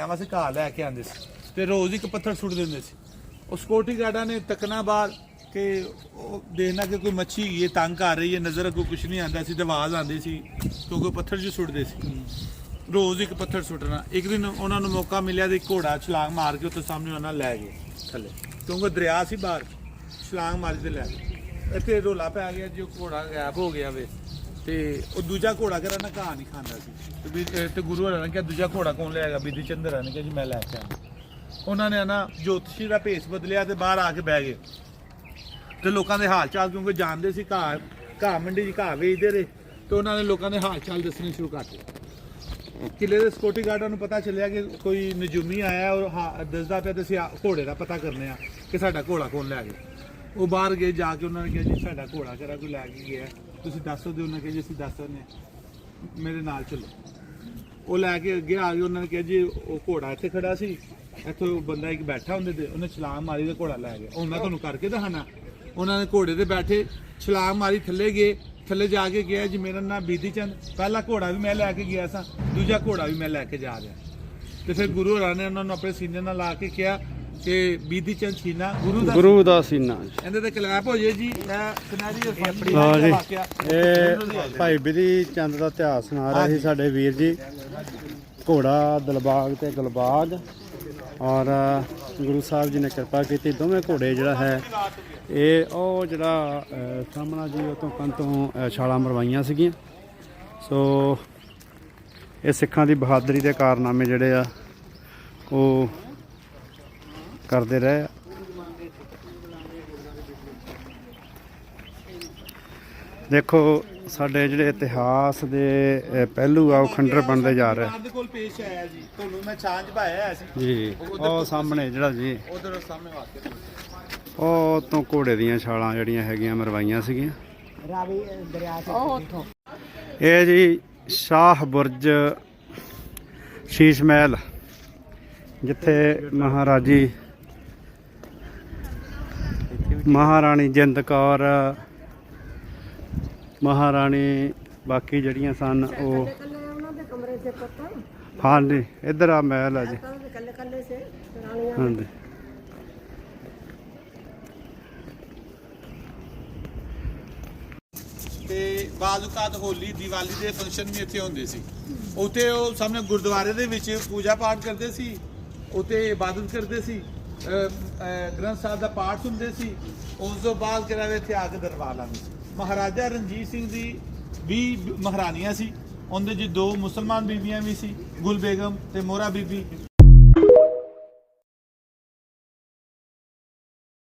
ਆਵਾ ਸੀ ਘਾਹ ਲੈ ਕੇ ਆਂਦੇ ਸੀ ਤੇ ਰੋਜ਼ ਇੱਕ ਪੱਥਰ ਸੁੱਟ ਦਿੰਦੇ ਸੀ। ਉਹ ਸਿਕਿਉਰਿਟੀ ਗਾਰਡਾਂ ਨੇ ਤੱਕਣਾ ਬਾਹਰ ਕਿ ਉਹ ਦੇਖਣਾ ਕਿ ਕੋਈ ਮੱਛੀ ਇਹ ਤੰਗ ਕਰ ਰਹੀ ਹੈ, ਨਜ਼ਰ ਅੱਗੋਂ ਕੁਝ ਨਹੀਂ ਆਂਦਾ ਸੀ ਤੇ ਆਵਾਜ਼ ਆਂਦੀ ਸੀ ਕਿਉਂਕਿ ਉਹ ਪੱਥਰ ਜੀ ਸੁੱਟਦੇ ਸੀ। ਰੋਜ਼ ਇੱਕ ਪੱਥਰ ਸੁੱਟਣਾ। ਇੱਕ ਦਿਨ ਉਹਨਾਂ ਨੂੰ ਮੌਕਾ ਮਿਲਿਆ ਤੇ ਘੋੜਾ ਛਲਾਂਗ ਮਾਰ ਕੇ ਉੱਥੇ ਸਾਹਮਣੇ ਉਹਨਾਂ ਲੈ ਗਏ ਥੱਲੇ। ਕਿਉਂਕਿ ਦਰਿਆ ਸੀ ਬਾਹਰ, ਛਲਾਂਗ ਮਾਰੀ ਤੇ ਲੈ ਗਏ। ਇੱਥੇ ਰੋਲਾ ਪੈ ਗਿਆ ਜੋ ਘੋੜਾ ਗਾਇਬ ਹੋ ਗਿਆ ਵੇ। ਤੇ ਉਹ ਦੂਜਾ ਘੋੜਾ ਕਰਾ ਨਾ ਘਾਹ ਨਹੀਂ ਖਾਂਦਾ ਸੀ। ਤੇ ਵੀ ਇਹ ਤੇ ਗੁਰੂ ਹਰਾਂ ਨੇ ਕਿਹਾ, ਦੂਜਾ ਘੋੜਾ ਕੌਣ ਲਿਆਏਗਾ ਬੀਦੀ ਚੰਦਰ ਨੇ ਕਿਹਾ ਜੀ, ਮੈਂ ਲੈ ਕੇ ਆਇਆ ਉਹਨਾਂ ਨੇ ਨਾ ਜੋਤਸ਼ੀ ਦਾ ਭੇਸ ਬਦਲਿਆ ਤੇ ਬਾਹਰ ਆ ਕੇ ਬਹਿ ਗਏ। ਤੇ ਲੋਕਾਂ ਦੇ ਹਾਲ ਚਾਲ, ਕਿਉਂਕਿ ਜਾਣਦੇ ਸੀ ਘਾਹ ਘਾਹ ਮੰਡੀ 'ਚ ਘਾਹ ਵੇਚਦੇ ਰਹੇ, ਤੇ ਉਹਨਾਂ ਨੇ ਲੋਕਾਂ ਦੇ ਹਾਲ ਚਾਲ ਦੱਸਣੇ ਸ਼ੁਰੂ ਕਰ ਦਿੱਤੇ। ਕਿਲੇ ਦੇ ਸਕਿਉਰਟੀ ਗਾਰਡਾਂ ਨੂੰ ਪਤਾ ਚੱਲਿਆ ਕਿ ਕੋਈ ਨਜੂਮੀ ਆਇਆ ਔਰ ਹਾ, ਦੱਸਦਾ ਪਿਆ ਤੇ ਅਸੀਂ ਆ- ਘੋੜੇ ਦਾ ਪਤਾ ਕਰਨੇ ਆ ਕਿ ਸਾਡਾ ਘੋੜਾ ਕੌਣ ਲੈ ਗਿਆ। ਉਹ ਬਾਹਰ ਗਏ, ਜਾ ਕੇ ਉਹਨਾਂ ਨੇ ਕਿਹਾ ਜੀ, ਸਾਡਾ ਘੋੜਾ ਕਿਹੜਾ ਕੋਈ ਲੈ ਕੇ ਗਿਆ। ਤੁਸੀਂ ਦੱਸ ਸਕਦੇ ਹੋ, ਉਹਨਾਂ ਕਿਹਾ ਜੀ ਅਸੀਂ ਦੱਸ ਦਿੰਦੇ ਹਾਂ। ਮੇਰੇ ਨਾਲ ਚਲੋ। ਉਹ ਲੈ ਕੇ ਅੱਗੇ ਆ ਗਏ, ਉਹਨਾਂ ਨੇ ਕਿਹਾ ਜੀ, ਉਹ ਘੋੜਾ ਇੱਥੇ ਖੜਾ ਸੀ। ਇੱਥੇ ਉਹ ਬੰਦਾ ਇੱਕ ਬੈਠਾ ਹੁੰਦੇ ਤੇ ਉਹਨੇ ਛਲਾਂਗ ਮਾਰੀ ਤੇ ਘੋੜਾ ਲੈ ਗਿਆ। ਉਹ ਮੈਂ ਤੁਹਾਨੂੰ ਕਰਕੇ ਦਿਖਾਣਾ। ਉਹਨਾਂ ਨੇ ਘੋੜੇ ਤੇ ਬੈਠੇ, ਛਲਾਂਗ ਮਾਰੀ, ਥੱਲੇ ਗਏ। ਥੱਲੇ ਜਾ ਕੇ ਗਿਆ ਜੀ, ਮੇਰਾ ਨਾਮ ਬੀਦੀ ਚੰਦ, ਪਹਿਲਾ ਘੋੜਾ ਵੀ ਮੈਂ ਲੈ ਕੇ ਗਿਆ ਸਾਂ, ਦੂਜਾ ਘੋੜਾ ਵੀ ਮੈਂ ਲੈ ਕੇ ਜਾ ਰਿਹਾ। ਤੇ ਫਿਰ ਗੁਰੂ ਹੋਰਾਂ ਨੇ ਉਹਨਾਂ ਨੂੰ ਆਪਣੇ ਸੀਨੇ ਨਾਲ ਲਾ ਕੇ ਕਿਹਾ ਕਿ ਬੀਦੀ ਚੰਦ ਸੀਨਾ ਗੁਰੂ ਦਾ ਗੁਰੂ ਦਾ ਸੀਨਾ ਇਹਦੇ ਤੇ ਕਲੈਪ ਹੋ ਜੇ ਜੀ। ਇਹ ਕਿਨਾਰੀ ਆਪਣੀ ਹਾਂ ਜੀ। ਵਾਕਿਆ। ਇਹ ਭਾਈ ਬਿਧੀ ਚੰਦ ਦਾ ਇਤਿਹਾਸ ਸੁਣਾ ਰਹੇ ਸੀ ਸਾਡੇ ਵੀਰ ਜੀ। ਘੋੜਾ ਦਿਲਬਾਗ ਤੇ ਗੁਲਬਾਗ। ਔਰ ਗੁਰੂ ਸਾਹਿਬ ਜੀ ਨੇ ਕਿਰਪਾ ਕੀਤੀ। ਦੋਵੇਂ ਘੋੜੇ ਜਿਹੜਾ ਹੈ ਇਹ ਉਹ ਜਿਹੜਾ ਸਾਹਮਣਾ ਜੀ ਉਹ ਤੋਂ ਕੰਤੋਂ ਅਹ, ਛਾਲਾਂ ਮਰਵਾਈਆਂ ਸੀਗੀਆਂ। ਸੋ ਇਹ ਸਿੱਖਾਂ ਦੀ ਬਹਾਦਰੀ ਦੇ ਕਾਰਨਾਮੇ ਜਿਹੜੇ ਆ ਉਹ ਕਰਦੇ ਰਹੇ। ਆ। ਦੇਖੋ ਸਾਡੇ ਜਿਹੜੇ ਇਤਿਹਾਸ ਦੇ ਪਹਿਲੂ ਆ ਉਹ ਖੰਡਰ ਬਣਦੇ ਜਾ ਰਹੇ। ਦੇ ਕੋਲ ਪੇਸ਼ ਆਇਆ ਜੀ। ਤੁਹਾਨੂੰ ਮੈਂ ਛਾਂਝ ਪਾਇਆ ਹੋਇਆ ਸੀ ਜੀ ਉਹ ਸਾਹਮਣੇ ਜਿਹੜਾ ਜੀ। ਉਧਰ ਸਾਹਮਣੇ ਵਾਕਿਆ ਉਹ ਤੋਂ ਘੋੜੇ ਦੀਆਂ ਛਾਲਾਂ ਜਿਹੜੀਆਂ ਹੈਗੀਆਂ ਮਰਵਾਈਆਂ ਸੀਗੀਆਂ। ਰਾਵੀ ਦਰਿਆ ਸੇ। ਇਹ ਜੀ ਸ਼ਾਹ ਬੁਰਜ ਸ਼ੀਸ਼ ਮਹਿਲ ਜਿੱਥੇ ਮਹਾਰਾਜੀ ਮਹਾਰਾਣੀ ਜਿੰਦ ਕੌਰ ਮਹਾਰਾਣੀ ਬਾਕੀ ਜਿਹੜੀਆਂ ਸਨ ਉਹ ਕੱਲੇ ਉਹਨਾਂ ਦੇ ਕਮਰੇ ਸੇ ਪੱਤਾ? ਹਾਂਜੀ ਇੱਧਰ ਆ ਮਹਿਲ ਆ ਜੀ। ਕੱਲੇ ਕੱਲੇ ਕੱਲੇ ਸੇ ਰਾਣੀਆਂ ਹਾਂਜੀ। ਤੇ ਬਾਜ਼ੂਕਾਤ ਹੋਲੀ ਦੀਵਾਲੀ ਦੇ ਫੰਕਸ਼ਨ ਵੀ ਇੱਥੇ ਹੁੰਦੇ ਸੀ। ਉੱਥੇ ਉਹ ਸਾਹਮਣੇ ਗੁਰਦੁਆਰੇ ਦੇ ਵਿੱਚ ਪੂਜਾ ਪਾਠ ਕਰਦੇ ਸੀ ਉੱਥੇ ਇਬਾਦਤ ਕਰਦੇ ਸੀ। ਗ੍ਰੰਥ ਸਾਹਿਬ ਦਾ ਪਾਠ ਸੁਣਦੇ ਸੀ, ਉਸ ਤੋਂ ਬਾਅਦ ਕਿਹੜਾ ਇੱਥੇ ਆ ਕੇ ਦਰਬਾਰ ਲਾਉਂਦੇ ਸੀ। ਮਹਾਰਾਜਾ ਰਣਜੀਤ ਸਿੰਘ ਦੀ ਵੀ ਮਹਾਰਾਣੀਆਂ ਸੀ, ਉਹਦੇ ਜੀ ਦੋ ਮੁਸਲਮਾਨ ਬੀਬੀਆਂ ਵੀ ਸੀ ਗੁਲ ਬੇਗਮ ਤੇ ਮੋਰਾ ਬੀਬੀ।